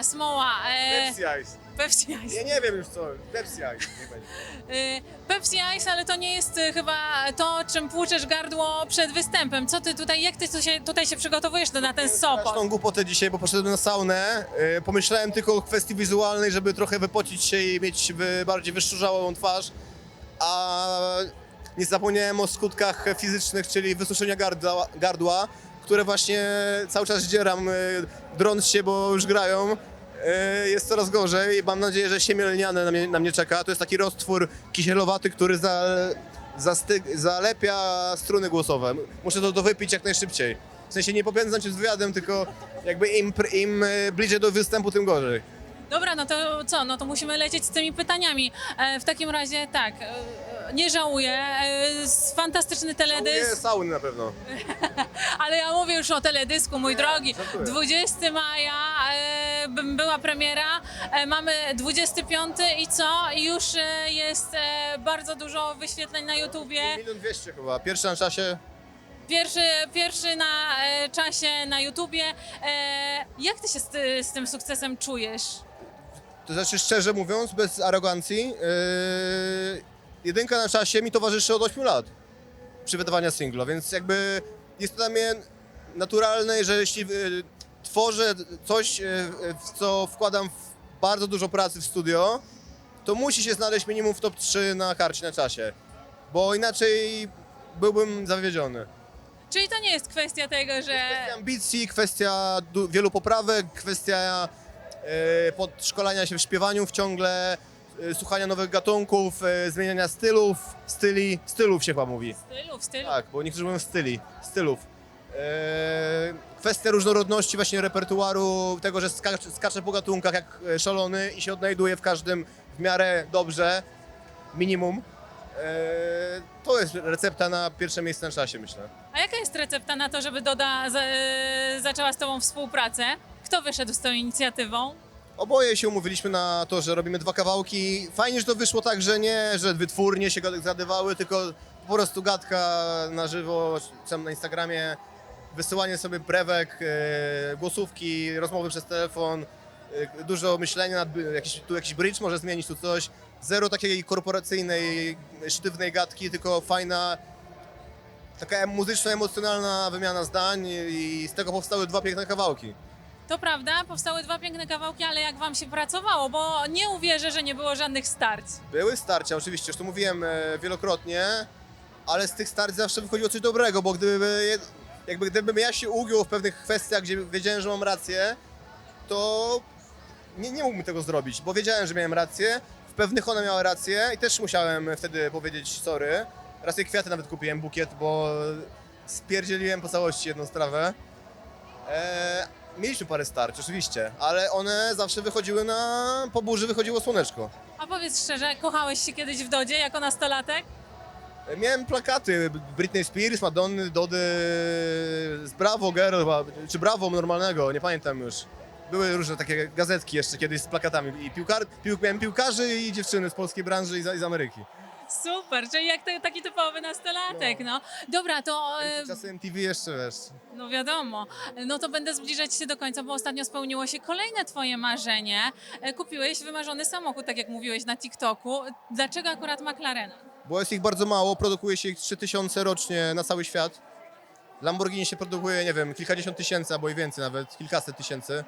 dobra, smoła. E, Pepsi Ice. Pepsi Ice. Ja nie wiem już co. Pepsi Ice. niech będzie. E, Pepsi Ice, ale to nie jest e, chyba to, czym płuczesz gardło przed występem. Co ty tutaj, jak ty tu się, tutaj się przygotowujesz na ten Sopot? Straszną głupotę dzisiaj, bo poszedłem na saunę. Yy, Pomyślałem tylko o kwestii wizualnej, żeby trochę wypocić się i mieć wy- bardziej wyszczurzałą twarz. A nie zapomniałem o skutkach fizycznych, czyli wysuszenia gardła, gardła które właśnie cały czas zdzieram, yy, drąc się, bo już grają. Yy, Jest coraz gorzej. Mam nadzieję, że siemię lniane na mnie, na mnie czeka. To jest taki roztwór kisielowaty, który za, zastyg, zalepia struny głosowe. Muszę to, to wypić jak najszybciej. W sensie nie popędzam się z wywiadem, tylko jakby im, im e, bliżej do występu, tym gorzej. Dobra, no to co? No to musimy lecieć z tymi pytaniami. E, w takim razie tak, e, nie żałuję. E, s- fantastyczny teledysk. Jest sauny na pewno. Ale ja mówię już o teledysku, mój drogi. żartuję. 20 maja była premiera, e, mamy 25 i co? I Już e, jest e, bardzo dużo wyświetleń na YouTubie. Milion dwieście chyba. Pierwszy na czasie. Pierwszy, pierwszy na czasie na YouTubie. Jak ty się z, z tym sukcesem czujesz? To znaczy szczerze mówiąc, bez arogancji, yy, jedynka na czasie mi towarzyszy od 8 lat przy wydawaniu singla, więc jakby jest to dla mnie naturalne, że jeśli yy, tworzę coś, yy, w co wkładam w bardzo dużo pracy w studio, to musi się znaleźć minimum w top 3 na karcie na czasie, bo inaczej byłbym zawiedziony. Czyli to nie jest kwestia tego, że... Kwestia ambicji, kwestia wielu poprawek, kwestia e, podszkolenia się w śpiewaniu w ciągle, e, słuchania nowych gatunków, e, zmieniania stylów, styli, stylów się chyba mówi. W stylu, w stylu. Tak, bo niektórzy mówią styli, stylów. E, kwestia różnorodności właśnie repertuaru, tego, że skacze, skacze po gatunkach jak e, szalony i się odnajduje w każdym w miarę dobrze, minimum. E, to jest recepta na pierwsze miejsce na czasie, myślę. A jaka jest recepta na to, żeby Doda za, zaczęła z tobą współpracę? Kto wyszedł z tą inicjatywą? Oboje się umówiliśmy na to, że robimy dwa kawałki. Fajnie, że to wyszło tak, że nie, że wytwórnie się gad- zgadywały, tylko po prostu gadka na żywo, tam na Instagramie, wysyłanie sobie brewek, e, głosówki, rozmowy przez telefon, e, dużo myślenia nad jakiś, tu jakiś bridge może zmienić, tu coś. Zero takiej korporacyjnej, sztywnej gadki, tylko fajna, taka em- muzyczno-emocjonalna wymiana zdań i z tego powstały dwa piękne kawałki. To prawda, powstały dwa piękne kawałki, ale jak wam się pracowało? Bo nie uwierzę, że nie było żadnych starć. Były starcia, oczywiście, już to mówiłem e, wielokrotnie, ale z tych starć zawsze wychodziło coś dobrego, bo gdyby, jakby gdybym ja się ugiął w pewnych kwestiach, gdzie wiedziałem, że mam rację, to nie, nie mógłbym tego zrobić, bo wiedziałem, że miałem rację, w pewnych ona miała rację i też musiałem wtedy powiedzieć sorry. Raz jej kwiaty nawet kupiłem, bukiet, bo spierdzieliłem po całości jedną sprawę. E, mieliśmy parę starć, oczywiście, ale one zawsze wychodziły na... po burzy wychodziło słoneczko. A powiedz szczerze, kochałeś się kiedyś w Dodzie jako nastolatek? Miałem plakaty Britney Spears, Madonny, Dody z Bravo Girl chyba, czy Bravo normalnego, nie pamiętam już. Były różne takie gazetki jeszcze kiedyś z plakatami i piłkar, pił, miałem piłkarzy i dziewczyny z polskiej branży i z, i z Ameryki. Super, czyli jak to, taki typowy nastolatek, no. Dobra, to... e, Czasy MTV jeszcze, wiesz. No wiadomo. No to będę zbliżać się do końca, bo ostatnio spełniło się kolejne twoje marzenie. E, Kupiłeś wymarzony samochód, tak jak mówiłeś na TikToku. Dlaczego akurat McLarena? Bo jest ich bardzo mało, produkuje się ich 3000 rocznie na cały świat. Lamborghini się produkuje, nie wiem, kilkadziesiąt tysięcy albo i więcej nawet, kilkaset tysięcy.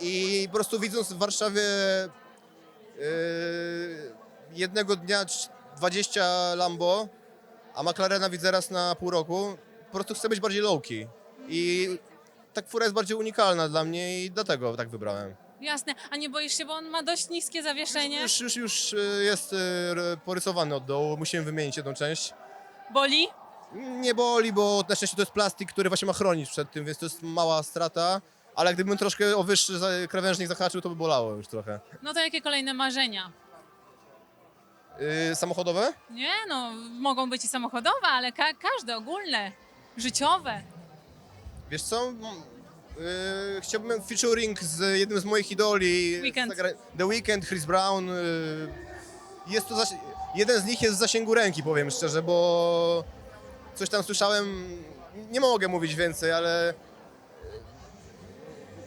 I po prostu widząc w Warszawie yy, jednego dnia trz- 20 Lambo, a McLarena widzę raz na pół roku, po prostu chcę być bardziej low-key. I ta fura jest bardziej unikalna dla mnie i dlatego tak wybrałem. Jasne, a nie boisz się, bo on ma dość niskie zawieszenie. Już, już, już y, jest y, porysowany od dołu, musimy wymienić jedną część. Boli? Nie boli, bo na szczęście to jest plastik, który właśnie ma chronić przed tym, więc to jest mała strata. Ale gdybym troszkę o wyższy za- krawężnik zahaczył, to by bolało już trochę. No to jakie kolejne marzenia? Yy, samochodowe? Nie no, mogą być i samochodowe, ale ka- każde, ogólne, życiowe. Wiesz co? Yy, chciałbym featuring z jednym z moich idoli. Weekend. The Weeknd, Chris Brown. Yy, jest to zasi- jeden z nich jest w zasięgu ręki, powiem szczerze, bo coś tam słyszałem. Nie mogę mówić więcej, ale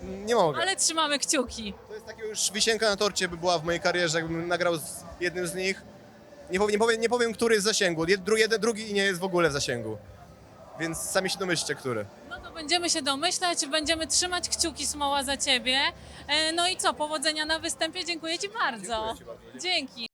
nie mogę. Ale trzymamy kciuki. To jest taka już wisienka na torcie by była w mojej karierze, jakbym nagrał z jednym z nich. Nie powiem, nie powiem, nie powiem który jest w zasięgu. Jed, dru, jeden, drugi nie jest w ogóle w zasięgu. Więc sami się domyślcie, który. No to będziemy się domyślać, będziemy trzymać kciuki Smoła za ciebie. E, No i co, powodzenia na występie, dziękuję Ci bardzo. Dziękuję ci bardzo. Dzięki.